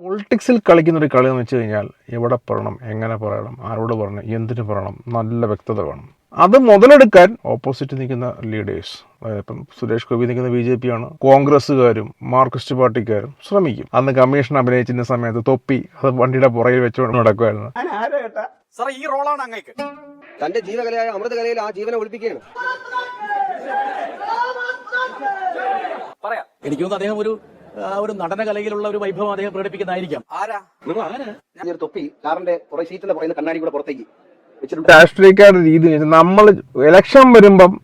പൊളിറ്റിക്സിൽ കളിക്കുന്ന ഒരു കളി എന്ന് വെച്ച് കഴിഞ്ഞാൽ എവിടെ പറയണം എങ്ങനെ പറയണം ആരോട് പറയണം എന്തിനു പറയണം നല്ല വ്യക്തത വേണം. അത് മുതലെടുക്കാൻ ഓപ്പോസിറ്റ് നിൽക്കുന്ന ലീഡേഴ്സ് അതായത് ഇപ്പം സുരേഷ് ഗോപി നിൽക്കുന്ന ബി ജെ പി ആണ് കോൺഗ്രസ്സുകാരും മാർക്സിസ്റ്റ് പാർട്ടിക്കാരും ശ്രമിക്കും. അന്ന് കമ്മീഷൻ അഭിനയിച്ചിരുന്ന സമയത്ത് തൊപ്പി അത് വണ്ടിയുടെ പുറകിൽ വെച്ചുകൊണ്ട് നടക്കുമായിരുന്നു. ഈ റോളാണ് അങ്ങേക്ക്. തന്റെ ജീവകലയായ അമൃതകലയിൽ ആ ജീവനെ ഒളിപ്പിക്കുകയാണ്. പറയാം. എനിക്ക് തോന്നുന്നു അദ്ദേഹം ഒരു ഒരു നടന കലയിലുള്ള ഒരു വൈഭവം അദ്ദേഹം പ്രകടിപ്പിക്കുന്നതായിരിക്കാം. ആരാ? നിങ്ങൾ ആരാ? ഞാൻ ഒരു തൊപ്പി കാറിന്റെ പുറകെ സീറ്റിന്റെ പുറകിൽ കണ്ണാടി കൂടെ പുറത്തേക്ക് രാഷ്ട്രീയക്കാരുടെ രീതി നമ്മൾ ഇലക്ഷൻ വരുമ്പം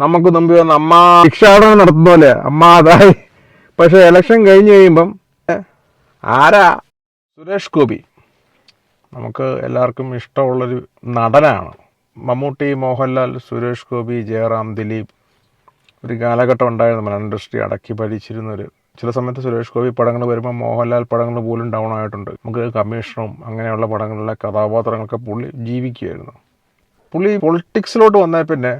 നമുക്ക് മുമ്പ് വന്ന് അമ്മ ഭിക്ഷാടനം നടത്തുന്ന പോലെ അമ്മ അതായി പക്ഷെ ഇലക്ഷൻ കഴിഞ്ഞ് കഴിയുമ്പം ആരാ? സുരേഷ് ഗോപി. നമുക്ക് എല്ലാവർക്കും ഇഷ്ടമുള്ളൊരു നടനാണ്. മമ്മൂട്ടി മോഹൻലാൽ സുരേഷ് ഗോപി ജയറാം ദിലീപ്. ഒരു കാലഘട്ടം ഉണ്ടായിരുന്നു മലയാളം ഇൻഡസ്ട്രി അടക്കി ഭരിച്ചിരുന്നൊരു ചില സമയത്ത് സുരേഷ് ഗോപി പടങ്ങൾ വരുമ്പോൾ മോഹൻലാൽ പടങ്ങൾ പോലും ഡൗൺ ആയിട്ടുണ്ട്. നമുക്ക് കമ്മീഷണറും അങ്ങനെയുള്ള പടങ്ങളിലെ കഥാപാത്രങ്ങളൊക്കെ പുള്ളി ജീവിക്കുകയായിരുന്നു. പുള്ളി പൊളിറ്റിക്സിലോട്ട് വന്നാൽ പിന്നെ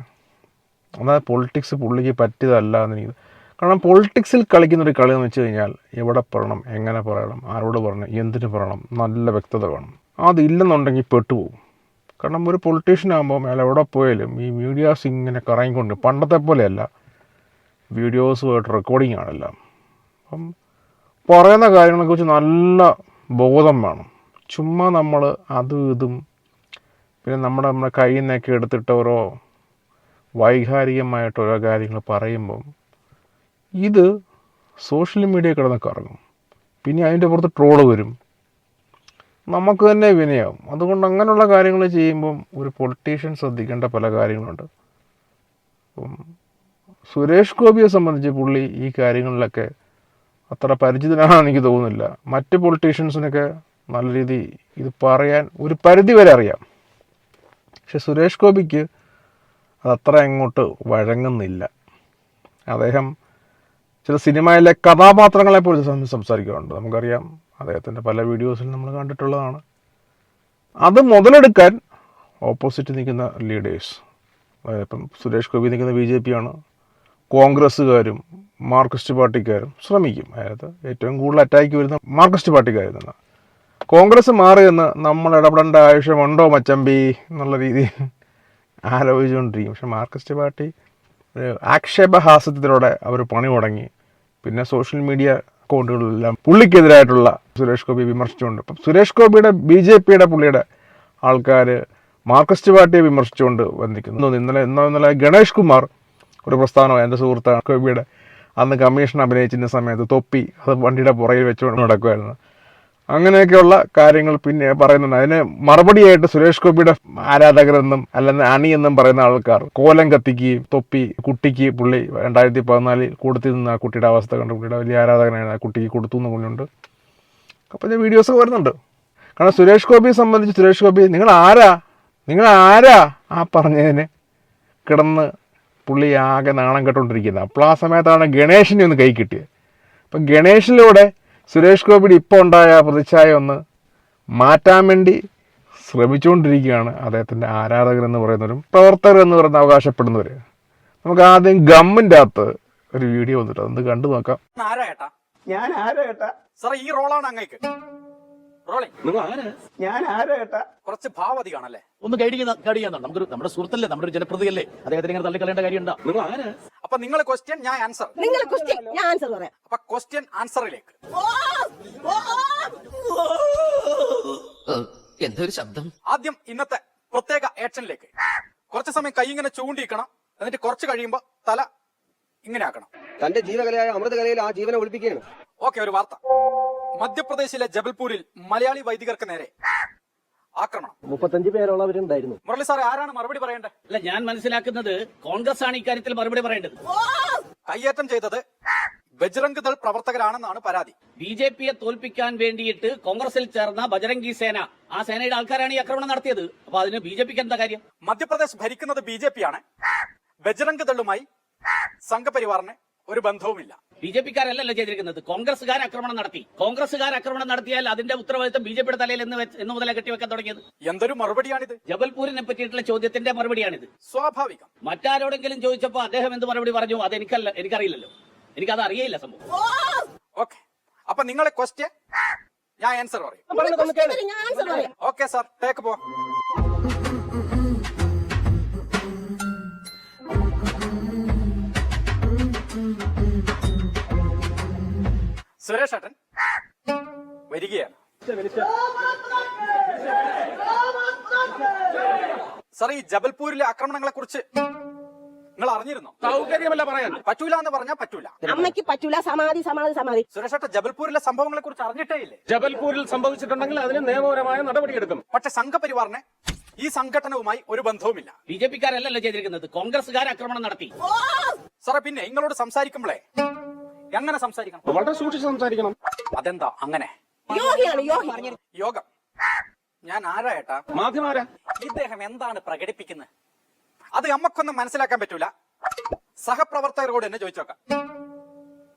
എന്നാൽ പൊളിറ്റിക്സ് പുള്ളിക്ക് പറ്റിയതല്ല എന്ന് എനിക്ക് കാരണം പൊളിറ്റിക്സിൽ കളിക്കുന്ന ഒരു കളി എന്ന് വെച്ച് കഴിഞ്ഞാൽ എവിടെ പറയണം എങ്ങനെ പറയണം ആരോട് പറയണം എന്തിന് പറയണം നല്ല വ്യക്തത വേണം. അതില്ലെന്നുണ്ടെങ്കിൽ പെട്ടുപോകും. കാരണം ഒരു പൊളിറ്റീഷ്യൻ ആകുമ്പോൾ അയാൾ എവിടെ പോയാലും ഈ മീഡിയാസ് ഇങ്ങനെ കറങ്ങിക്കൊണ്ട് പണ്ടത്തെ പോലെയല്ല വീഡിയോസുമായിട്ട് റെക്കോർഡിംഗ് ആണെല്ലാം. അപ്പം പറയുന്ന കാര്യങ്ങളെക്കുറിച്ച് നല്ല ബോധം വേണം. ചുമ്മാ നമ്മൾ അതും ഇതും പിന്നെ നമ്മുടെ നമ്മുടെ കയ്യിൽ നിന്നൊക്കെ എടുത്തിട്ട് ഓരോ ഓരോ കാര്യങ്ങൾ പറയുമ്പം ഇത് സോഷ്യൽ മീഡിയ കിടന്ന് കറങ്ങും പിന്നെ അതിന്റെ പുറത്ത് ട്രോൾ വരും. നമുക്ക് തന്നെ വിനയാവും. അതുകൊണ്ട് അങ്ങനെയുള്ള കാര്യങ്ങൾ ചെയ്യുമ്പം ഒരു പൊളിറ്റീഷ്യൻ ശ്രദ്ധിക്കേണ്ട പല കാര്യങ്ങളുണ്ട്. അപ്പം സുരേഷ് ഗോപിയെ സംബന്ധിച്ച് പുള്ളി ഈ കാര്യങ്ങളിലൊക്കെ അത്ര പരിചിതനാണെന്ന് എനിക്ക് തോന്നുന്നില്ല. മറ്റ് പൊളിറ്റീഷ്യൻസിനൊക്കെ നല്ല രീതി ഇത് പറയാൻ ഒരു പരിധി വരെ അറിയാം. പക്ഷെ സുരേഷ് ഗോപിക്ക് അതത്ര അങ്ങോട്ട് വഴങ്ങുന്നില്ല. അദ്ദേഹം ചില സിനിമയിലെ കഥാപാത്രങ്ങളെ സം- സംസാരിക്കാറുണ്ട് നമുക്കറിയാം അദ്ദേഹത്തിന്റെ പല വീഡിയോസിൽ നമ്മൾ കണ്ടിട്ടുള്ളതാണ്. അത് മുതലെടുക്കാൻ ഓപ്പോസിറ്റ് നിൽക്കുന്ന ലീഡേഴ്സ് ഇപ്പം സുരേഷ് ഗോപി നിൽക്കുന്ന ബി ജെ പി ആണ്. കോൺഗ്രസ്സുകാരും മാർക്സിസ്റ്റ് പാർട്ടിക്കാരും ശ്രമിക്കും. അതായത് ഏറ്റവും കൂടുതൽ അറ്റാക്ക് വരുന്ന മാർക്സിസ്റ്റ് പാർട്ടിക്കാരിൽ നിന്ന്. കോൺഗ്രസ് മാറിയെന്ന് നമ്മൾ ഇടപെടേണ്ട ആവശ്യമുണ്ടോ മച്ചമ്പി എന്നുള്ള രീതിയിൽ ആലോചിച്ചുകൊണ്ടിരിക്കും. പക്ഷെ മാർക്സിസ്റ്റ് പാർട്ടി ഒരു ആക്ഷേപഹാസ്യത്തിലൂടെ അവർ പണി തുടങ്ങി. പിന്നെ സോഷ്യൽ മീഡിയ അക്കൗണ്ടുകളിലെല്ലാം പുള്ളിക്കെതിരായിട്ടുള്ള സുരേഷ് ഗോപി വിമർശിച്ചുകൊണ്ട്. അപ്പം സുരേഷ് ഗോപിയുടെ ബി ജെ പിയുടെ പുള്ളിയുടെ ആൾക്കാർ മാർക്സിസ്റ്റ് പാർട്ടിയെ വിമർശിച്ചുകൊണ്ട് വന്നിരിക്കുന്നു. ഇന്നലെ ഇന്നലെ ഗണേഷ് കുമാർ ഒരു പ്രസ്ഥാനം എന്റെ സുഹൃത്താണ് ഗോപിയുടെ അന്ന് കമ്മീഷൻ അഭിനയിച്ചിരുന്ന സമയത്ത് തൊപ്പി അത് വണ്ടിയുടെ പുറകിൽ വെച്ചുകൊണ്ട് നടക്കുമായിരുന്നു. അങ്ങനെയൊക്കെയുള്ള കാര്യങ്ങൾ പിന്നെ പറയുന്നുണ്ട്. അതിന് മറുപടിയായിട്ട് സുരേഷ് ഗോപിയുടെ ആരാധകരെന്നും അല്ലെങ്കിൽ എന്നും പറയുന്ന ആൾക്കാർ കോലം കത്തിക്കുകയും തൊപ്പി കുട്ടിക്ക് പുള്ളി രണ്ടായിരത്തി പതിനാലിൽ കൊടുത്തു നിന്ന് ആ കുട്ടിയുടെ അവസ്ഥ കണ്ട് കുട്ടിയുടെ വലിയ ആരാധകനാണ് ആ കുട്ടിക്ക് കൊടുത്തു എന്ന് പറഞ്ഞുണ്ട് അപ്പോൾ ഞാൻ വീഡിയോസ് വരുന്നുണ്ട്. കാരണം സുരേഷ് ഗോപിയെ സംബന്ധിച്ച് സുരേഷ് ഗോപി നിങ്ങൾ ആരാ? നിങ്ങൾ ആരാ? ആ പറഞ്ഞതിന് കിടന്ന് പുള്ളി ആകെ നാണം കെട്ടുകൊണ്ടിരിക്കുന്നത് അപ്പോൾ ആ സമയത്താണ് ഗണേഷിനെ ഒന്ന് കൈ കിട്ടിയത് അപ്പം ഗണേഷിലൂടെ സുരേഷ് ഗോപിയുടെ ഇപ്പോൾ ഉണ്ടായ പ്രതിച്ഛായ ഒന്ന് മാറ്റാൻ വേണ്ടി ശ്രമിച്ചുകൊണ്ടിരിക്കുകയാണ് അദ്ദേഹത്തിന്റെ ആരാധകരെന്ന് പറയുന്നവരും പ്രവർത്തകർ എന്ന് പറയുന്ന അവകാശപ്പെടുന്നവർ നമുക്ക് ആദ്യം ഗമ്മിന്റെ അകത്ത് ഒരു വീഡിയോ വന്നിട്ട് അതൊന്ന് കണ്ടു നോക്കാം. ഞാൻ ആരാ ഈ റോളാണ് അങ്ങേക്ക്. റോളിംഗ് നിങ്ങൾ ആരാ? ഞാൻ ആരാ കുറച്ച് ഭാവതി ഭാവതികാണല്ലേ ഒന്ന് ഗൈഡ് ചെയ്യുന്ന ഗൈഡ് ചെയ്യാൻ നമുക്കൊരു നമ്മുടെ സുഹൃത്തല്ലേ നമ്മുടെ ഒരു ജനപ്രതിയല്ലേ. അദ്ദേഹത്തിന് ഇങ്ങനെ തള്ളിക്കളയേണ്ട കാര്യമുണ്ടോ? നിങ്ങൾ ആരാ? അപ്പൊ നിങ്ങൾ ക്വസ്റ്റ്യൻ ഞാൻ ആൻസർ നിങ്ങൾ ക്വസ്റ്റ്യൻ ഞാൻ ആൻസർ പറയാം. അപ്പൊ ക്വസ്റ്റ്യൻ ആൻസറിലേക്ക് എന്തൊരു ശബ്ദം? ആദ്യം ഇന്നത്തെ പ്രത്യേക ആക്ഷനിലേക്ക് കുറച്ച് സമയം കൈ ഇങ്ങനെ ചൂണ്ടിയിക്കണം. എന്നിട്ട് കുറച്ച് കഴിയുമ്പോ തല ഇങ്ങനെ ആക്കണം. തന്റെ ജീവകലയായ അമൃതകലയിൽ ആ ജീവനെ ഒളിപ്പിക്കുകയാണ്. ഓക്കെ ഒരു വാർത്ത. മധ്യപ്രദേശിലെ ജബൽപൂരിൽ മലയാളി വൈദികർക്ക് നേരെ. ആക്രമണം. മുപ്പത്തഞ്ച് പേരോളവരുണ്ടായിരുന്നു മുരളി സാറേ ആരാണ് മറുപടി പറയേണ്ടത്? അല്ല ഞാൻ മനസ്സിലാക്കുന്നത് കോൺഗ്രസ് ആണ് ഇക്കാര്യത്തിൽ മറുപടി പറയേണ്ടത്. കയ്യേറ്റം ചെയ്തത് ബജ്രംഗ് ദൾ പ്രവർത്തകരാണെന്നാണ് പരാതി. ബി ജെ പിയെ തോൽപ്പിക്കാൻ വേണ്ടിയിട്ട് കോൺഗ്രസിൽ ചേർന്ന ബജരംഗി സേന ആ സേനയുടെ ആൾക്കാരാണ് ഈ ആക്രമണം നടത്തിയത്. അപ്പൊ അതിന് ബി ജെ പിക്ക് എന്താ കാര്യം? മധ്യപ്രദേശ് ഭരിക്കുന്നത് ബി ജെ പി ആണ്. ബജ്രംഗ് ദളുമായി സംഘപരിവാറിന് ഒരു ബന്ധവുമില്ല. ബി ജെ പിക്കാരല്ലല്ലോ ചെയ്തിരിക്കുന്നത്. കോൺഗ്രസ്സുകാർ ആക്രമണം നടത്തി. കോൺഗ്രസ്സുകാർ ആക്രമണം നടത്തിയാൽ അതിന്റെ ഉത്തരവാദിത്തം ബി ജെ പിയുടെ തലയിൽ എന്ന് വെച്ച് എന്ന് മുതലേ കെട്ടിവെക്കാൻ തുടങ്ങിയത്. എന്തൊരു മറുപടിയാണിത്? ജബൽപൂരിനെ പറ്റിയിട്ടുള്ള ചോദ്യത്തിന്റെ മറുപടിയാണിത്. സ്വാഭാവികം. മറ്റാരോടെങ്കിലും ചോദിച്ചപ്പോ അദ്ദേഹം എന്ത് മറുപടി പറഞ്ഞു? അത് എനിക്കല്ല എനിക്കറിയില്ലല്ലോ. എനിക്കത് അറിയില്ല സംഭവം. ഓക്കെ. അപ്പൊ നിങ്ങളെ ക്വസ്റ്റ്യൻ ഞാൻ ആൻസർ പറയും. ഞാൻ ആൻസർ പറയാം. ഓക്കെ സാർ ടേക്ക് പോ സുരേഷ് ഏട്ടൻ വരികയാണ്. സാർ ഈ ജബൽപൂരിലെ ആക്രമണങ്ങളെ കുറിച്ച് നിങ്ങൾ അറിഞ്ഞിരുന്നോ? സൗകര്യമല്ല പറയാൻ. പറ്റൂല എന്ന് പറഞ്ഞാൽ പറ്റൂല. അമ്മയ്ക്ക് പറ്റൂല. സമാധി സമാധി സമാധി. സുരേഷ് ഏട്ടൻ ജബൽപൂരിലെ സംഭവങ്ങളെ കുറിച്ച് അറിഞ്ഞിട്ടേ ഇല്ലേ ജബൽപൂരിൽ സംഭവിച്ചിട്ടുണ്ടെങ്കിൽ അതിന് നിയമപരമായ നടപടിയെടുക്കും. പക്ഷെ സംഘപരിവാറിനെ ഈ സംഘടനവുമായി ഒരു ബന്ധവുമില്ല. ബി ജെ പിക്കാരല്ലല്ലോ ചെയ്തിരിക്കുന്നത്. കോൺഗ്രസ്സുകാർ ആക്രമണം നടത്തി. സാറേ പിന്നെ നിങ്ങളോട് സംസാരിക്കുമ്പോഴേ എങ്ങനെ സംസാരിക്കണം? വളരെ സൂക്ഷിച്ച് സംസാരിക്കണം. അതെന്താ? അങ്ങനെ. യോഗിയാണ് യോഗി യോഗം. ഞാൻ ആരാ ഏട്ടാ മാധ്യമാരാ ഇദ്ദേഹം എന്താണ് പ്രകടിപ്പിക്കുന്നത് അത് നമ്മക്കൊന്നും മനസ്സിലാക്കാൻ പറ്റൂല. സഹപ്രവർത്തകരോട് എന്നെ ചോദിച്ചോക്കാം.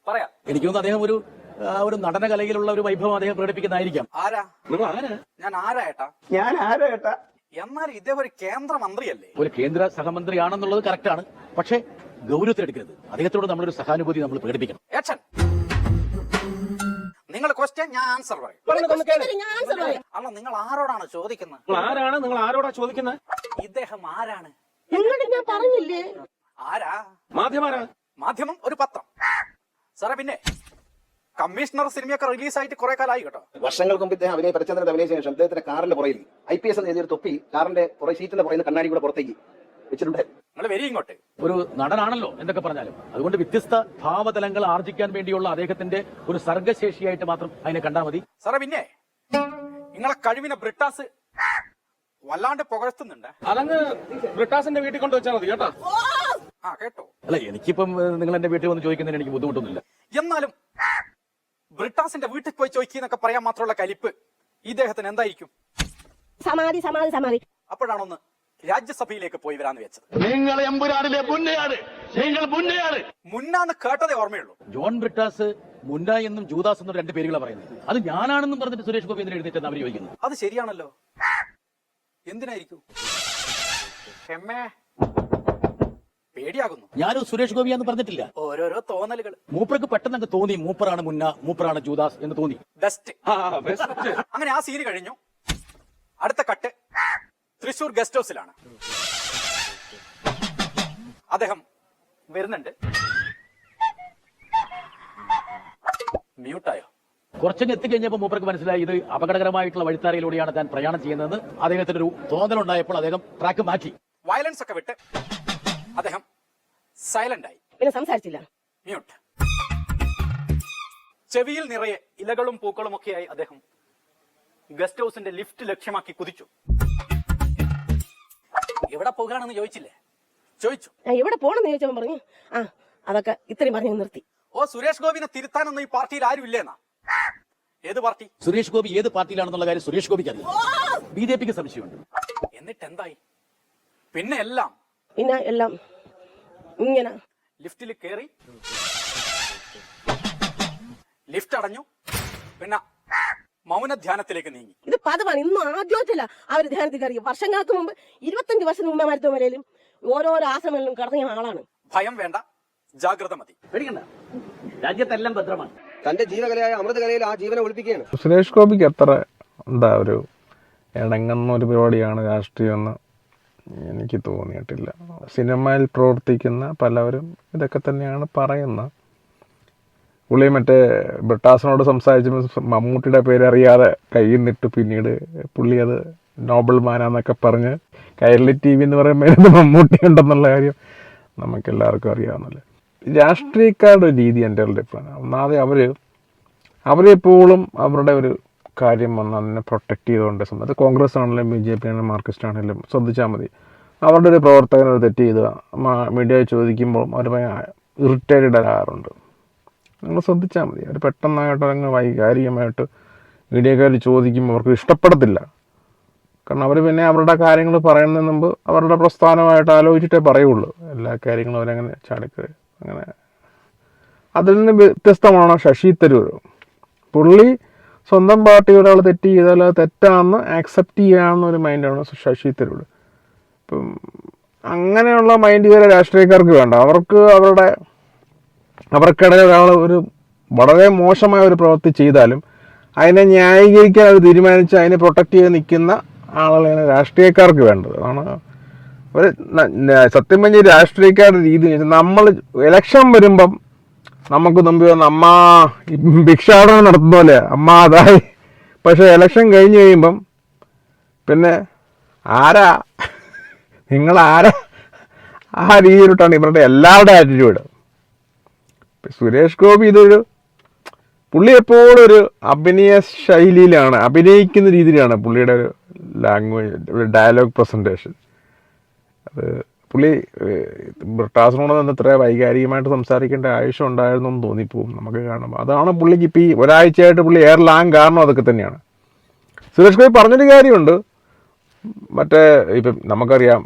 പറയാ. എനിക്ക് തോന്നുന്നു അദ്ദേഹം ഒരു ആ, ഒരു നടന കലയിലുള്ള ഒരു വൈഭവം അദ്ദേഹം പ്രകടിപ്പിക്കുന്നതായിരിക്കാം. ആരാ? നിങ്ങൾ ആരാ? ഞാൻ ആരാ ഏട്ടാ ഞാൻ ആരാ ഏട്ടാ എന്നാൽ ഇദ്ദേഹം ഒരു കേന്ദ്രമന്ത്രിയല്ലേ? ഒരു കേന്ദ്ര സഹമന്ത്രിയാണെന്നുള്ളത് ആണ്. പക്ഷേ ഗൗരവത്തിലെടുക്കരുത് അദ്ദേഹത്തോട് നമ്മളൊരു സഹാനുഭൂതി നമ്മൾ പ്രകടിപ്പിക്കണം. ഏച്ചൻ നിങ്ങൾ ക്വസ്റ്റ്യൻ ഞാൻ ആൻസർ പറയും. ഞാൻ ആൻസർ പറയാം. അല്ല നിങ്ങൾ ആരോടാണ് ചോദിക്കുന്നത്? നിങ്ങൾ ആരാണ്? നിങ്ങൾ ആരോടാ ചോദിക്കുന്നത്? ഇദ്ദേഹം ആരാണ്? ഞാൻ പറഞ്ഞില്ലേ? ആരാ? മാധ്യമാരാ മാധ്യമം ഒരു പത്രം. സാറേ പിന്നെ കമ്മീഷണർ സിനിമയൊക്കെ റിലീസായിട്ട് കുറെ കാലമായി കേട്ടോ. വർഷങ്ങൾക്ക് മുമ്പ് ഇദ്ദേഹം അഭിനയ പരിചന്ദ്രന്റെ അഭിനയിച്ച ശേഷം അദ്ദേഹത്തിന്റെ കാറിന്റെ പുറയിൽ ഐ പി എസ് എന്ന് എഴുതിയൊരു തൊപ്പി കാറിന്റെ പുറകെ സീറ്റിന്റെ പുറയിൽ കണ്ണാടി കൂടെ പുറത്തേക്ക്. വെച്ചിട്ടുണ്ട്. നിങ്ങൾ വരി ഇങ്ങോട്ട്. ഒരു നടനാണല്ലോ എന്നൊക്കെ പറഞ്ഞാലും. അതുകൊണ്ട് വ്യത്യസ്ത ഭാവതലങ്ങൾ ആർജിക്കാൻ വേണ്ടിയുള്ള അദ്ദേഹത്തിന്റെ ഒരു സർഗശേഷിയായിട്ട് മാത്രം അതിനെ കണ്ടാൽ മതി. സാറേ പിന്നെ നിങ്ങളെ കഴിവിനെ ബ്രിട്ടാസ് വല്ലാണ്ട് പുകഴ്ത്തുന്നുണ്ട്. അതങ്ങ് ബ്രിട്ടാസിന്റെ വീട്ടിൽ കൊണ്ട് വെച്ചാൽ മതി കേട്ടോ? ആ കേട്ടോ. അല്ല എനിക്കിപ്പം നിങ്ങൾ എന്റെ വീട്ടിൽ വന്ന് ചോദിക്കുന്നതിന് എനിക്ക് ബുദ്ധിമുട്ടൊന്നുമില്ല. എന്നാലും ബ്രിട്ടാസിന്റെ വീട്ടിൽ പോയി ചോദിക്കുന്നൊക്കെ പറയാൻ മാത്രമുള്ള കലിപ്പ് ഇദ്ദേഹത്തിന് എന്തായിരിക്കും? സമാധി സമാധി സമാധി. അപ്പോഴാണൊന്ന് രാജ്യസഭയിലേക്ക് പോയി വരാന്ന് വെച്ചത്. നിങ്ങൾ എമ്പുരാടിലെ മുന്നയാണ് നിങ്ങൾ മുന്നയാണ് മുന്നാന്ന് കേട്ടതേ ഓർമ്മയുള്ളൂ. ജോൺ ബ്രിട്ടാസ് മുന്ന എന്നും ജൂദാസ് എന്നും രണ്ട് പേരുകളാണ് പറയുന്നത്. അത് ഞാനാണെന്നും പറഞ്ഞിട്ട് സുരേഷ് ഗോപി എന്തിനാ അവർ ചോദിക്കുന്നു? അത് ശരിയാണല്ലോ. എന്തിനായിരിക്കും? എമ്മേ പേടിയാകുന്നു. ഞാനും സുരേഷ് ഗോപി എന്ന് പറഞ്ഞിട്ടില്ല. ഓരോരോ തോന്നലുകൾ. മൂപ്പർക്ക് പെട്ടെന്ന് അങ്ങ് തോന്നി മൂപ്പറാണ് മുന്ന മൂപ്പറാണ് ജൂദാസ് എന്ന് തോന്നി. ബെസ്റ്റ്. ആ ബെസ്റ്റ്. അങ്ങനെ ആ സീന് കഴിഞ്ഞു. അടുത്ത കട്ട്. തൃശൂർ ഗസ്റ്റ് ഹൗസിലാണ്. അദ്ദേഹം വരുന്നുണ്ട്. മ്യൂട്ടായോ? കുറച്ചങ്ങ് എത്തിക്കഴിഞ്ഞപ്പോൾ മൂപ്പർക്ക് മനസ്സിലായി ഇത് അപകടകരമായിട്ടുള്ള വഴിത്താരയിലൂടെയാണ് താൻ പ്രയാണം ചെയ്യുന്നതെന്ന് അദ്ദേഹത്തിന് ഒരു തോന്നലുണ്ടായപ്പോൾ അദ്ദേഹം ട്രാക്ക് മാറ്റി. വയലൻസ് ഒക്കെ വിട്ട് അദ്ദേഹം സൈലന്റ് ആയി. പിന്നെ സംസാരിച്ചില്ല. മ്യൂട്ട് ചെവിയിൽ നിറയെ ഇലകളും പൂക്കളും ഒക്കെയായി അദ്ദേഹം ഗസ്റ്റ് ഹൗസിന്റെ ലിഫ്റ്റ് ലക്ഷ്യമാക്കി കുതിച്ചു. എവിടെ പോകാണെന്ന് ചോദിച്ചില്ലേ? ചോദിച്ചു. എവിടെ പോണെന്ന് ചോദിച്ചവൻ പറഞ്ഞു ആ അതൊക്കെ ഇത്രയും പറഞ്ഞു നിർത്തി. ഓ സുരേഷ് ഗോപിനെ തിരുത്താനൊന്നും ഈ പാർട്ടിയിൽ ആരും ഇല്ലേന്നാ? ഏത് പാർട്ടി? സുരേഷ് ഗോപി ഏത് പാർട്ടിയിലാണെന്നുള്ള കാര്യം സുരേഷ് ഗോപിക്ക് അറിയാം. ബി ജെ പിക്ക് സംശയമുണ്ട്. എന്നിട്ട് എന്തായി? പിന്നെ എല്ലാം? പിന്നെ എല്ലാം ഇങ്ങനെ. ലിഫ്റ്റിൽ കയറി ലിഫ്റ്റ് അടഞ്ഞു. പിന്നെ മൗന ധ്യാനത്തിലേക്ക് നീങ്ങി. ഇത് പതിവാണ് ഇന്നും ആദ്യമായിട്ടില്ല അവർ ധ്യാനത്തിൽ കയറി വർഷങ്ങൾക്ക് മുമ്പ് ഇരുപത്തഞ്ച് വർഷം മുമ്പ് മരുത്തുമലയിലും ഓരോരോ ആശ്രമങ്ങളിലും കടന്നിയ ആളാണ്. ഭയം വേണ്ട ജാഗ്രത മതി. പേടിക്കണ്ട. രാജ്യത്തെല്ലാം ഭദ്രമാണ്. തന്റെ ജീവകലയായ അമൃതകലയിൽ ആ ജീവനെ ഒളിപ്പിക്കുകയാണ്. സുരേഷ് ഗോപിക്ക് എത്ര എന്താ ഒരു ഇണങ്ങുന്ന ഒരു പരിപാടിയാണ് രാഷ്ട്രീയമെന്ന് എനിക്ക് തോന്നിയിട്ടില്ല. സിനിമയിൽ പ്രവർത്തിക്കുന്ന പലവരും ഇതൊക്കെ തന്നെയാണ് പറയുന്നത്. പുള്ളി മറ്റേ ബ്രിട്ടാസിനോട് സംസാരിച്ചപ്പോൾ മമ്മൂട്ടിയുടെ പേരറിയാതെ കയ്യിൽ നിട്ട് പിന്നീട് പുള്ളി അത് നോബൽ മാനാന്നൊക്കെ പറഞ്ഞ് കൈരളി ടി വി എന്ന് പറയുമ്പോൾ മമ്മൂട്ടി ഉണ്ടെന്നുള്ള കാര്യം നമുക്കെല്ലാവർക്കും അറിയാവുന്നല്ലേ. രാഷ്ട്രീയക്കാരുടെ രീതി എന്റെ അഭിപ്രായം ഒന്നാമത് അവർ അവരെപ്പോഴും അവരുടെ ഒരു കാര്യം വന്ന് അതിനെ പ്രൊട്ടക്ട് ചെയ്തുകൊണ്ട് അത് കോൺഗ്രസ് ആണെങ്കിലും ബി ജെ പി ആണെങ്കിലും മാർക്സിസ്റ്റ് ആണെങ്കിലും ശ്രദ്ധിച്ചാൽ മതി. അവരുടെ ഒരു പ്രവർത്തകനൊരു തെറ്റ് ചെയ്ത് മീഡിയ ചോദിക്കുമ്പോൾ അവർ ഇറിറ്റേറ്റഡ് ആകാറുണ്ട്. നിങ്ങൾ ശ്രദ്ധിച്ചാൽ മതി. അവർ പെട്ടെന്നായിട്ട് അങ്ങ് വൈകാരികമായിട്ട് മീഡിയക്കാർ ചോദിക്കുമ്പോൾ അവർക്ക് ഇഷ്ടപ്പെടത്തില്ല. കാരണം അവർ പിന്നെ അവരുടെ കാര്യങ്ങൾ പറയുന്നതിന് മുമ്പ് അവരുടെ പ്രസ്ഥാനമായിട്ട് ആലോചിച്ചിട്ടേ പറയുള്ളൂ. എല്ലാ കാര്യങ്ങളും അവരങ്ങനെ ചാടിക്കറി അങ്ങനെ. അതിൽ നിന്ന് വ്യത്യസ്തമാണ് ശശി തരൂർ. പുള്ളി സ്വന്തം പാർട്ടി ഒരാൾ തെറ്റ് ചെയ്താൽ അത് തെറ്റാണെന്ന് ആക്സെപ്റ്റ് ചെയ്യാവുന്ന ഒരു മൈൻഡാണ് ശശി തരൂർ. ഇപ്പം അങ്ങനെയുള്ള മൈൻഡ് ഇവരെ രാഷ്ട്രീയക്കാർക്ക് വേണ്ട. അവർക്ക് അവരുടെ അവർക്കിടയിൽ ഒരാൾ ഒരു വളരെ മോശമായ ഒരു പ്രവൃത്തി ചെയ്താലും അതിനെ ന്യായീകരിക്കാൻ അവർ തീരുമാനിച്ച് അതിനെ പ്രൊട്ടക്റ്റ് ചെയ്ത് നിൽക്കുന്ന ആളുകളാണ് രാഷ്ട്രീയക്കാർക്ക് വേണ്ടത്. അതാണ് ഒരു സത്യം പറഞ്ഞ രാഷ്ട്രീയക്കാരുടെ രീതി നമ്മൾ ഇലക്ഷൻ വരുമ്പം നമുക്ക് മുമ്പ് വന്ന് അമ്മ ഭിക്ഷാടനം നടത്തുന്ന പോലെ അമ്മ അതായി പക്ഷെ ഇലക്ഷൻ കഴിഞ്ഞ് കഴിയുമ്പം പിന്നെ ആരാ? നിങ്ങൾ ആരാ ആ രീതിയിലോട്ടാണ് ഇവരുടെ എല്ലാവരുടെ ആറ്റിറ്റ്യൂഡ് സുരേഷ് ഗോപി ഇതൊരു പുള്ളി എപ്പോഴും ഒരു അഭിനയ ശൈലിയിലാണ് അഭിനയിക്കുന്ന രീതിയിലാണ് പുള്ളിയുടെ ഒരു ലാംഗ്വേജ് ഒരു ഡയലോഗ് പ്രസന്റേഷൻ അത് പുള്ളി ബ്രിട്ടാസിനോട് നിന്ന് ഇത്ര വൈകാരികമായിട്ട് സംസാരിക്കേണ്ട ആവശ്യം ഉണ്ടായിരുന്നു എന്ന് തോന്നിപ്പോവും നമുക്ക് കാണുമ്പോൾ. അതാണ് പുള്ളിക്ക് ഇപ്പോൾ ഈ ഒരാഴ്ചയായിട്ട് പുള്ളി എയർലാൻ കാരണം അതൊക്കെ തന്നെയാണ്. സുരേഷ് ഗോപി പറഞ്ഞൊരു കാര്യമുണ്ട്. മറ്റേ ഇപ്പം നമുക്കറിയാം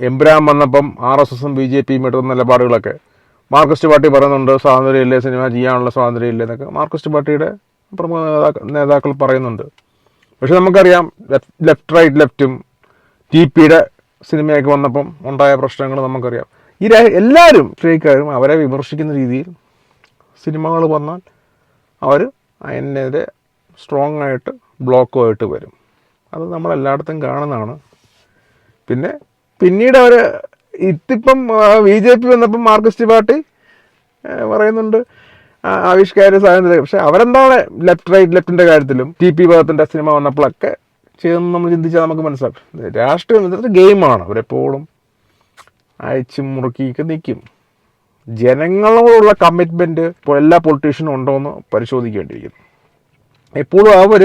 എംബ്രാം വന്നപ്പം ആർ എസ് എസും ബി ജെ പിയും എടുത്ത നിലപാടുകളൊക്കെ മാർക്സിസ്റ്റ് പാർട്ടി പറയുന്നുണ്ട് സ്വാതന്ത്ര്യമില്ലേ സിനിമ ചെയ്യാനുള്ള സ്വാതന്ത്ര്യമില്ലേ എന്നൊക്കെ. മാർക്സിസ്റ്റ് പാർട്ടിയുടെ പ്രമുഖ നേതാക്കൾ നേതാക്കൾ പറയുന്നുണ്ട്. പക്ഷെ നമുക്കറിയാം ലെഫ്റ്റ് റൈറ്റ് ലെഫ്റ്റും ടി പിയുടെ സിനിമയൊക്കെ വന്നപ്പം ഉണ്ടായ പ്രശ്നങ്ങൾ നമുക്കറിയാം. ഈ എല്ലാവരും രാഷ്ട്രീയക്കാരും അവരെ വിമർശിക്കുന്ന രീതിയിൽ സിനിമകൾ വന്നാൽ അവർ അതിനെതിരെ സ്ട്രോങ് ആയിട്ട് ബ്ലോക്കുമായിട്ട് വരും. അത് നമ്മൾ എല്ലായിടത്തും കാണുന്നതാണ്. പിന്നെ പിന്നീട് അവർ ഇതിപ്പം ബി ജെ പി വന്നപ്പം മാർക്സിസ്റ്റ് പാർട്ടി പറയുന്നുണ്ട് ആവിഷ്കാര സ്വാതന്ത്ര്യം. പക്ഷെ അവരെന്താണ് ലെഫ്റ്റ് റൈറ്റ് ലെഫ്റ്റിന്റെ കാര്യത്തിലും ടി പി ഭാഗത്തിന്റെ സിനിമ വന്നപ്പോഴൊക്കെ ചെയ്തെന്ന് നമ്മൾ ചിന്തിച്ചാൽ നമുക്ക് മനസ്സിലാക്കും രാഷ്ട്രീയം ഇതൊരു ഗെയിമാണ്. അവരെപ്പോഴും അയച്ച് മുറുക്കിയൊക്കെ നിൽക്കും. ജനങ്ങളോടുള്ള കമ്മിറ്റ്മെന്റ് ഇപ്പോൾ എല്ലാ പൊളിറ്റീഷ്യനും ഉണ്ടോ എന്ന് പരിശോധിക്കേണ്ടിയിരിക്കുന്നു. എപ്പോഴും അവർ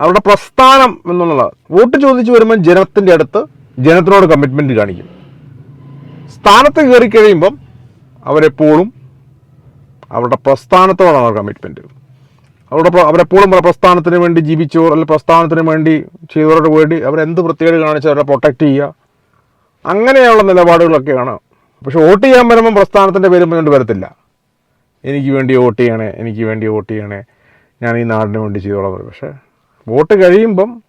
അവരുടെ പ്രസ്ഥാനം എന്നുള്ളത് വോട്ട് ചോദിച്ചു വരുമ്പോൾ ജനത്തിന്റെ അടുത്ത് ജനത്തിനോട് കമ്മിറ്റ്മെന്റ് കാണിക്കും. സ്ഥാനത്ത് കയറി കഴിയുമ്പം അവരെപ്പോഴും അവരുടെ പ്രസ്ഥാനത്തോടാണ് അവർ കമ്മിറ്റ്മെന്റ് അവരുടെ അവരെപ്പോഴും പ്രസ്ഥാനത്തിന് വേണ്ടി ജീവിച്ചവർ അല്ലെങ്കിൽ പ്രസ്ഥാനത്തിന് വേണ്ടി ചെയ്തവരുടെ വേണ്ടി അവരെന്ത് പ്രത്യേകത കാണിച്ച് അവരെ പ്രൊട്ടക്റ്റ് ചെയ്യുക. അങ്ങനെയുള്ള നിലപാടുകളൊക്കെയാണ്. പക്ഷെ വോട്ട് ചെയ്യാൻ വരുമ്പം പ്രസ്ഥാനത്തിന്റെ പേരും കൊണ്ട് വരത്തില്ല. എനിക്ക് വേണ്ടി വോട്ട് ചെയ്യണേ എനിക്ക് വേണ്ടി വോട്ട് ചെയ്യണേ ഞാൻ ഈ നാടിന് വേണ്ടി ചെയ്തോളാം പക്ഷേ വോട്ട് കഴിയുമ്പം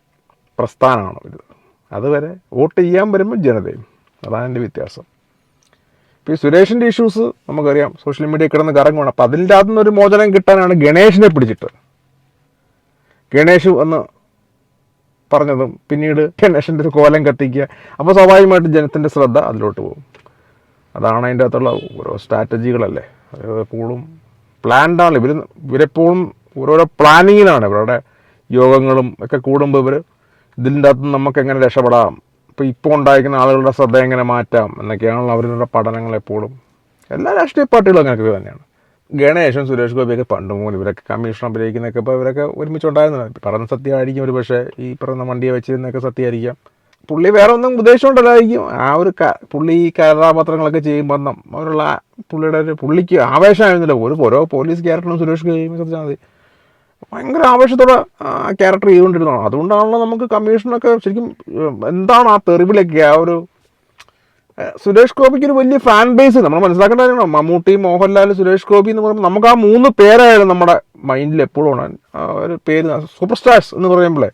പ്രസ്ഥാനമാണ് വലുത്. അതുവരെ വോട്ട് ചെയ്യാൻ വരുമ്പോൾ ജനതയും. അതാണ് എന്റെ വ്യത്യാസം. ഇപ്പോൾ ഈ സുരേഷിന്റെ ഇഷ്യൂസ് നമുക്കറിയാം. സോഷ്യൽ മീഡിയ കിടന്ന് കറങ്ങുവാണ്. അപ്പം അതിന്റെ അകത്തു നിന്നൊരു മോചനം കിട്ടാനാണ് ഗണേഷിനെ പിടിച്ചിട്ട്. ഗണേഷ് എന്ന് പറഞ്ഞതും പിന്നീട് ഗണേഷിന്റെ ഒരു കോലം കത്തിക്കുക. അപ്പോൾ സ്വാഭാവികമായിട്ടും ജനത്തിന്റെ ശ്രദ്ധ അതിലോട്ട് പോകും. അതാണ് അതിന്റെ അകത്തുള്ള ഓരോ സ്ട്രാറ്റജികളല്ലേ. എപ്പോഴും പ്ലാൻഡാണ് ഇവർ ഇവരെപ്പോഴും ഓരോരോ പ്ലാനിങ്ങിലാണ് ഇവരുടെ യോഗങ്ങളും ഒക്കെ കൂടുമ്പോൾ ഇവർ ഇതിന്റെ അകത്ത് നമുക്ക് എങ്ങനെ രക്ഷപ്പെടാം? ഇപ്പോൾ ഇപ്പോൾ ഉണ്ടായിരിക്കുന്ന ആളുകളുടെ ശ്രദ്ധ എങ്ങനെ മാറ്റാം എന്നൊക്കെയാണല്ലോ അവരുടെ പഠനങ്ങൾ എപ്പോഴും. എല്ലാ രാഷ്ട്രീയ പാർട്ടികളും അങ്ങനെയൊക്കെ തന്നെയാണ്. ഗണേശൻ സുരേഷ് ഗോപിയൊക്കെ പണ്ട് മുതൽ ഇവരൊക്കെ കമ്മീഷൻ അഭിനയിക്കുന്നൊക്കെ ഇപ്പോൾ ഇവരൊക്കെ ഒരുമിച്ചുണ്ടായിരുന്നതാണ് പറഞ്ഞ സത്യമായിരിക്കും ഒരു പക്ഷേ ഈ പറഞ്ഞ വണ്ടിയെ വെച്ചിരുന്നൊക്കെ സത്യമായിരിക്കാം. പുള്ളി വേറെ ഒന്നും ഉദ്ദേശമുണ്ടല്ലായിരിക്കും ആ ഒരു പുള്ളി ഈ കഥാപാത്രങ്ങളൊക്കെ ചെയ്യുമ്പോൾ അവരുള്ള പുള്ളിയുടെ ഒരു പുള്ളിക്ക് ആവേശമായിരുന്നില്ല. ഒരു ഓരോ പോലീസ് ക്യാരക്ടറും സുരേഷ് ഗോപിയും സത്യം ഭയങ്കര ആവേശത്തോടെ ക്യാരക്ടർ ചെയ്തുകൊണ്ടിരുന്നതാണ്. അതുകൊണ്ടാണല്ലോ നമുക്ക് കമ്മീഷനൊക്കെ ശരിക്കും എന്താണ് ആ തെറിവിലൊക്കെ ആ ഒരു സുരേഷ് ഗോപിക്ക് ഒരു വലിയ ഫാൻ ബേസ് നമ്മൾ മനസ്സിലാക്കേണ്ട കാര്യമാണ് മമ്മൂട്ടി മോഹൻലാൽ സുരേഷ് ഗോപി എന്ന് പറയുമ്പോൾ നമുക്ക് ആ മൂന്ന് പേരായിരുന്നു നമ്മുടെ മൈൻഡിൽ എപ്പോഴും ആ ഒരു പേര് സൂപ്പർ സ്റ്റാർസ് എന്ന് പറയുമ്പോഴേ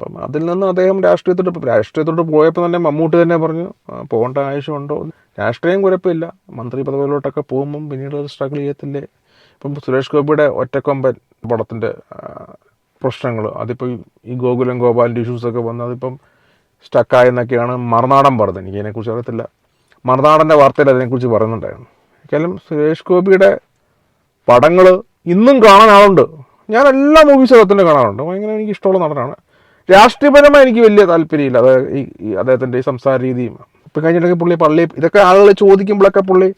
അപ്പം അതിൽ നിന്ന് അദ്ദേഹം രാഷ്ട്രീയത്തോട്ട് രാഷ്ട്രീയത്തോട്ട് പോയപ്പോൾ തന്നെ മമ്മൂട്ടി തന്നെ പറഞ്ഞു "ആ, പോകേണ്ട ആവശ്യമുണ്ടോ? രാഷ്ട്രീയം കുഴപ്പമില്ല. മന്ത്രി പദവിയിലോട്ടൊക്കെ പോകുമ്പം പിന്നീട് സ്ട്രഗിൾ ചെയ്യത്തില്ലേ? ഇപ്പം സുരേഷ് ഗോപിയുടെ ഒറ്റക്കൊമ്പൻ പടത്തിന്റെ പ്രശ്നങ്ങൾ അതിപ്പോൾ ഈ ഗോകുലം ഗോപാലിന്റെ ഇഷ്യൂസൊക്കെ വന്ന് അതിപ്പം സ്റ്റക്കായെന്നൊക്കെയാണ് മറുനാടൻ പറഞ്ഞത്. എനിക്ക് അതിനെക്കുറിച്ച് അറിയത്തില്ല. മറുനാടന്റെ വാർത്തയിൽ അതിനെക്കുറിച്ച് പറയുന്നുണ്ടായിരുന്നു. കാരണം സുരേഷ് ഗോപിയുടെ പടങ്ങൾ ഇന്നും കാണാൻ ആളുണ്ട് ഞാൻ എല്ലാ മൂവീസ് അദ്ദേഹത്തിന്റെ കാണാറുണ്ട്. ഭയങ്കര എനിക്ക് ഇഷ്ടമുള്ള നടനാണ്. രാഷ്ട്രീയപരമായി എനിക്ക് വലിയ താല്പര്യമില്ല. അതായത് ഈ അദ്ദേഹത്തിന്റെ ഈ സംസാര രീതിയും ഇപ്പം കഴിഞ്ഞിട്ടൊക്കെ പുള്ളി പള്ളി ഇതൊക്കെ ആളുകൾ ചോദിക്കുമ്പോഴൊക്കെ പുള്ളി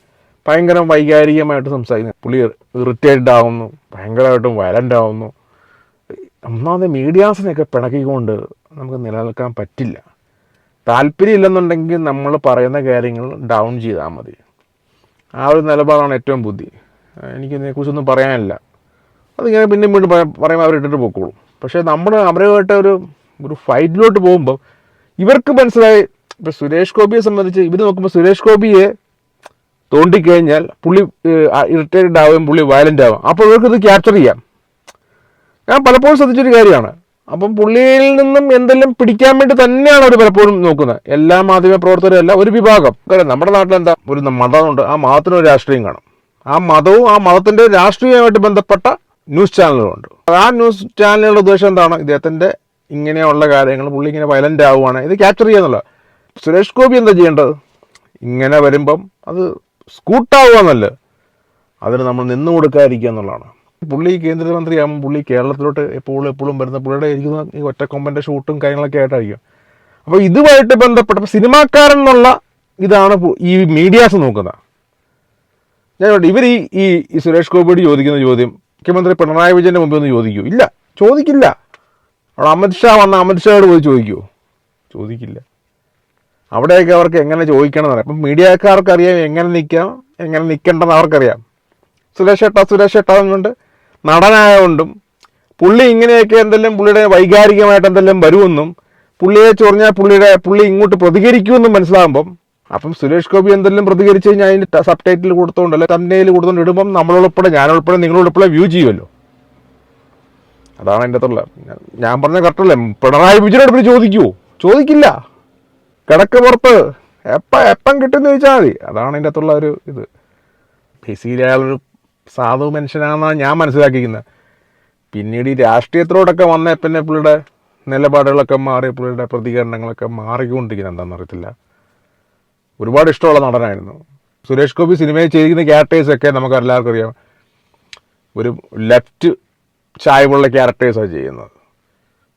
ഭയങ്കര വൈകാരികമായിട്ട് സംസാരിക്കുന്നത് പുള്ളി ഇറിറ്റേറ്റഡ് ആവുന്നു ഭയങ്കരമായിട്ടും വയലന്റ് ആവുന്നു ഒന്നാമത് മീഡിയാസിനെയൊക്കെ പിണക്കിക്കൊണ്ട് നമുക്ക് നിലനിൽക്കാൻ പറ്റില്ല. താല്പര്യമില്ലെന്നുണ്ടെങ്കിൽ നമ്മൾ പറയുന്ന കാര്യങ്ങൾ ഡൗൺ ചെയ്താൽ മതി. ആ ഒരു നിലപാടാണ് ഏറ്റവും ബുദ്ധി. എനിക്ക് ഇതിനെക്കുറിച്ചൊന്നും പറയാനില്ല. അതിങ്ങനെ പിന്നെയും വീണ്ടും പറ- പറയുമ്പോൾ അവരിട്ടിട്ട് പൊക്കോളും. പക്ഷേ നമ്മൾ അവരുമായിട്ട് ഒരു ഒരു ഫൈറ്റിലോട്ട് പോകുമ്പോൾ ഇവർക്ക് മനസ്സിലായി. ഇപ്പം സുരേഷ് ഗോപിയെ സംബന്ധിച്ച് ഇവർ നോക്കുമ്പോൾ സുരേഷ് ഗോപിയെ തോണ്ടിക്കഴിഞ്ഞാൽ പുള്ളി ഇറിറ്റേറ്റഡ് ആവുകയും പുള്ളി വയലന്റ് ആവും. അപ്പോൾ ഇവർക്ക് ഇത് ക്യാപ്ചർ ചെയ്യാം. ഞാൻ പലപ്പോഴും ശ്രദ്ധിച്ചൊരു കാര്യമാണ്. അപ്പം പുള്ളിയിൽ നിന്നും എന്തെല്ലാം പിടിക്കാൻ വേണ്ടി തന്നെയാണ് അവർ പലപ്പോഴും നോക്കുന്നത്. എല്ലാ മാധ്യമ പ്രവർത്തകരും അല്ല ഒരു വിഭാഗം. നമ്മുടെ നാട്ടിൽ എന്താ ഒരു മതമുണ്ട്. ആ മതത്തിന് ഒരു രാഷ്ട്രീയം കാണും. ആ മതവും ആ മതത്തിന്റെ രാഷ്ട്രീയമായിട്ട് ബന്ധപ്പെട്ട ന്യൂസ് ചാനലുകളുണ്ട്. ആ ന്യൂസ് ചാനലുകളുടെ ഉദ്ദേശം എന്താണ്? ഇദ്ദേഹത്തിന്റെ ഇങ്ങനെയുള്ള കാര്യങ്ങൾ പുള്ളി ഇങ്ങനെ വയലന്റ് ആവുകയാണ്. ഇത് ക്യാപ്ചർ ചെയ്യാന്നുള്ള സുരേഷ് ഗോപി എന്താ ചെയ്യേണ്ടത്? ഇങ്ങനെ വരുമ്പം അത് സ്കൂട്ടാവുകയെന്നല്ല. അതിന് നമ്മൾ നിന്നു കൊടുക്കാതിരിക്കുക എന്നുള്ളതാണ്. പുള്ളി കേന്ദ്രമന്ത്രിയാകുമ്പോൾ പുള്ളി കേരളത്തിലോട്ട് എപ്പോഴും എപ്പോഴും വരുന്ന പുള്ളിയുടെ ഇരിക്കുന്ന ഈ ഒറ്റക്കൊമ്പന്റെ ഷൂട്ടും കാര്യങ്ങളൊക്കെ ആയിട്ടായിരിക്കും. അപ്പോൾ ഇതുമായിട്ട് ബന്ധപ്പെട്ട സിനിമാക്കാരൻ എന്നുള്ള ഇതാണ് ഈ മീഡിയാസ് നോക്കുന്നത്. ഞാൻ ഇവർ ഈ ഈ സുരേഷ് ഗോപിയോട് ചോദിക്കുന്ന ചോദ്യം മുഖ്യമന്ത്രി പിണറായി വിജയന്റെ മുമ്പിൽ ഒന്ന് ചോദിക്കൂ. ഇല്ല ചോദിക്കില്ല. അവിടെ അമിത്ഷാ വന്ന അമിത്ഷായോട് പോയി ചോദിക്കുമോ ചോദിക്കില്ല. അവിടെയൊക്കെ അവർക്ക് എങ്ങനെ ചോദിക്കണം എന്നറിയാം. അപ്പം മീഡിയക്കാർക്ക് അറിയാം എങ്ങനെ നിൽക്കാം എങ്ങനെ നിൽക്കേണ്ടെന്ന് അവർക്കറിയാം. സുരേഷ് ഏട്ട സുരേഷ് ഏട്ട എന്നുകൊണ്ട് നടനായതുകൊണ്ടും പുള്ളി ഇങ്ങനെയൊക്കെ എന്തെല്ലാം പുള്ളിയുടെ വൈകാരികമായിട്ട് എന്തെല്ലാം വരുമെന്നും പുള്ളിയെ ചൊറിഞ്ഞാൽ പുള്ളിയുടെ പുള്ളി ഇങ്ങോട്ട് പ്രതികരിക്കുമെന്നും മനസ്സിലാകുമ്പം അപ്പം സുരേഷ് ഗോപി എന്തെല്ലാം പ്രതികരിച്ച് കഴിഞ്ഞാൽ അതിന്റെ സബ് ടൈറ്റിൽ കൊടുത്തോണ്ട് അല്ലെങ്കിൽ തന്നെയിൽ കൊടുത്തോണ്ട് ഇടുമ്പം നമ്മളുൾപ്പെടെ ഞാനുൾപ്പെടെ നിങ്ങളുൾപ്പെടെ വ്യൂ ചെയ്യുമല്ലോ അതാണ് എന്റെ അകത്തുള്ള ഞാൻ പറഞ്ഞ കറക്റ്റല്ലേ പിണറായി വിജയനോട് പിന്നെ ചോദിക്കുമോ ചോദിക്കില്ല. കിടക്ക് പുറത്ത്. എപ്പം എപ്പം കിട്ടുമെന്ന് ചോദിച്ചാൽ മതി. അതാണ് അതിന്റെ അകത്തുള്ള ഒരു ഇത്. ബേസിക്കലി അയാളൊരു സാധു മനുഷ്യനാണെന്നാണ് ഞാൻ മനസ്സിലാക്കിയിരിക്കുന്നത്. പിന്നീട് ഈ രാഷ്ട്രീയത്തിലോടൊക്കെ വന്ന പിന്നെ പുള്ളിയുടെ നിലപാടുകളൊക്കെ മാറി പുള്ളിയുടെ പ്രതികരണങ്ങളൊക്കെ മാറിക്കൊണ്ടിരിക്കുന്നത് എന്താണെന്ന് അറിയത്തില്ല. ഒരുപാട് ഇഷ്ടമുള്ള നടനായിരുന്നു. സുരേഷ് ഗോപി സിനിമയിൽ ചെയ്തിരിക്കുന്ന ക്യാരക്ടേഴ്സൊക്കെ നമുക്ക് എല്ലാവർക്കും അറിയാം. ഒരു ലെഫ്റ്റ് ചായ്വുള്ള ക്യാരക്ടേഴ്സാണ് ചെയ്യുന്നത്.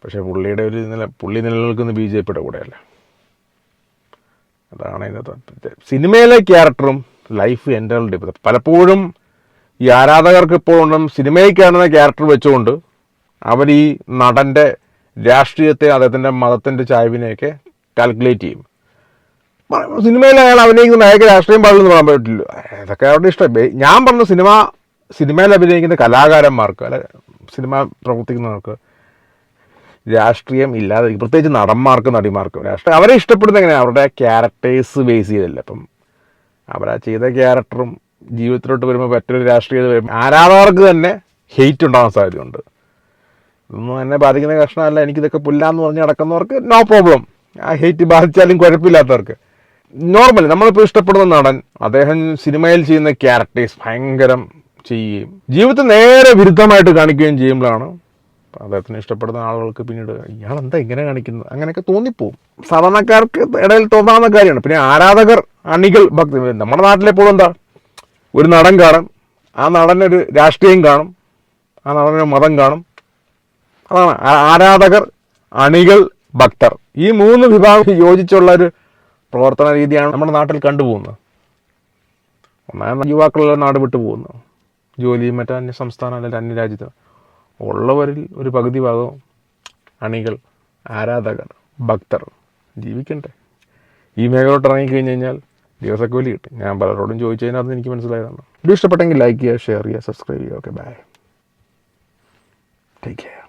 പക്ഷേ പുള്ളിയുടെ ഒരു നില പുള്ളി നിലനിൽക്കുന്ന ബി ജെ പിയുടെ കൂടെയല്ല. അതാണ് അതിനകത്ത് സിനിമയിലെ ക്യാരക്ടറും ലൈഫ് എന്റെ ഡിഫറൻസ് പലപ്പോഴും ഈ ആരാധകർക്ക് ഇപ്പോഴും സിനിമയിൽ കാണുന്ന ക്യാരക്ടർ വെച്ചുകൊണ്ട് അവർ ഈ നടന്റെ രാഷ്ട്രീയത്തെ അദ്ദേഹത്തിന്റെ മതത്തിന്റെ ചായവിനെയൊക്കെ കാൽക്കുലേറ്റ് ചെയ്യും. സിനിമയിൽ അയാൾ അഭിനയിക്കുന്ന അയാൾക്ക് രാഷ്ട്രീയം പാടില്ലെന്ന് പറയാൻ പറ്റില്ല. അതൊക്കെ അവരുടെ ഇഷ്ടം. ഞാൻ പറഞ്ഞ സിനിമ സിനിമയിൽ അഭിനയിക്കുന്ന കലാകാരന്മാർക്ക് അല്ലെ സിനിമ പ്രവർത്തിക്കുന്നവർക്ക് രാഷ്ട്രീയം ഇല്ലാതെ പ്രത്യേകിച്ച് നടന്മാർക്കും നടിമാർക്കും രാഷ്ട്രീയം. അവരെ ഇഷ്ടപ്പെടുന്ന എങ്ങനെയാണ് അവരുടെ ക്യാരക്ടേഴ്സ് ബേസ് ചെയ്തല്ല അപ്പം? അവരാ ചെയ്ത ക്യാരക്ടറും ജീവിതത്തിലോട്ട് വരുമ്പോൾ മറ്റൊരു രാഷ്ട്രീയത വരുമ്പോൾ ആരാധകർക്ക് തന്നെ ഹെയ്റ്റ് ഉണ്ടാകാൻ സാധ്യതയുണ്ട്. ഇതൊന്നും എന്നെ ബാധിക്കുന്ന കഷ്ണമല്ല. എനിക്കിതൊക്കെ പുല്ലാന്ന് പറഞ്ഞ് നടക്കുന്നവർക്ക് നോ പ്രോബ്ലം ആ ഹെയ്റ്റ് ബാധിച്ചാലും കുഴപ്പമില്ലാത്തവർക്ക്. നോർമലി നമ്മളിപ്പോൾ ഇഷ്ടപ്പെടുന്ന നടൻ അദ്ദേഹം സിനിമയിൽ ചെയ്യുന്ന ക്യാരക്ടേഴ്സ് ഭയങ്കരം ചെയ്യുകയും ജീവിതത്തെ നേരെ വിരുദ്ധമായിട്ട് കാണിക്കുകയും ചെയ്യുമ്പോഴാണ് അദ്ദേഹത്തിന് ഇഷ്ടപ്പെടുന്ന ആളുകൾക്ക് പിന്നീട് ഇയാൾ എന്താ ഇങ്ങനെ കാണിക്കുന്നത്? അങ്ങനെയൊക്കെ തോന്നിപ്പോവും. സാധാരണക്കാർക്ക് ഇടയിൽ തോന്നാവുന്ന കാര്യമാണ്. പിന്നെ ആരാധകർ അണികൾ ഭക്തി നമ്മുടെ നാട്ടിലെപ്പോഴും എന്താ? ഒരു നടൻ കാണും. ആ നടനൊരു രാഷ്ട്രീയം കാണും. ആ നടനൊരു മതം കാണും. അതാണ് ആരാധകർ അണികൾ ഭക്തർ. ഈ മൂന്ന് വിഭാഗം യോജിച്ചുള്ള ഒരു പ്രവർത്തന രീതിയാണ് നമ്മുടെ നാട്ടിൽ കണ്ടുപോകുന്നത്. ഒന്നാമത് യുവാക്കളെല്ലാം നാട് വിട്ടു പോകുന്നു ജോലിയും മറ്റു അന്യ സംസ്ഥാനം അല്ലെങ്കിൽ അന്യ രാജ്യത്ത് ഉള്ളവരിൽ ഒരു പകുതി ഭാഗവും അണികൾ ആരാധകർ ഭക്തർ ജീവിക്കണ്ടേ ഈ മേഖലോട്ട് ഇറങ്ങിക്കഴിഞ്ഞ് കഴിഞ്ഞാൽ ദിവസക്കൂലി കിട്ടും. ഞാൻ പലരോടും അത് എനിക്ക് മനസ്സിലായതാണ്. ഇത് ഇഷ്ടപ്പെട്ടെങ്കിൽ ലൈക്ക് ചെയ്യുക ഷെയർ ചെയ്യുക സബ്സ്ക്രൈബ് ചെയ്യുക. Okay bye take care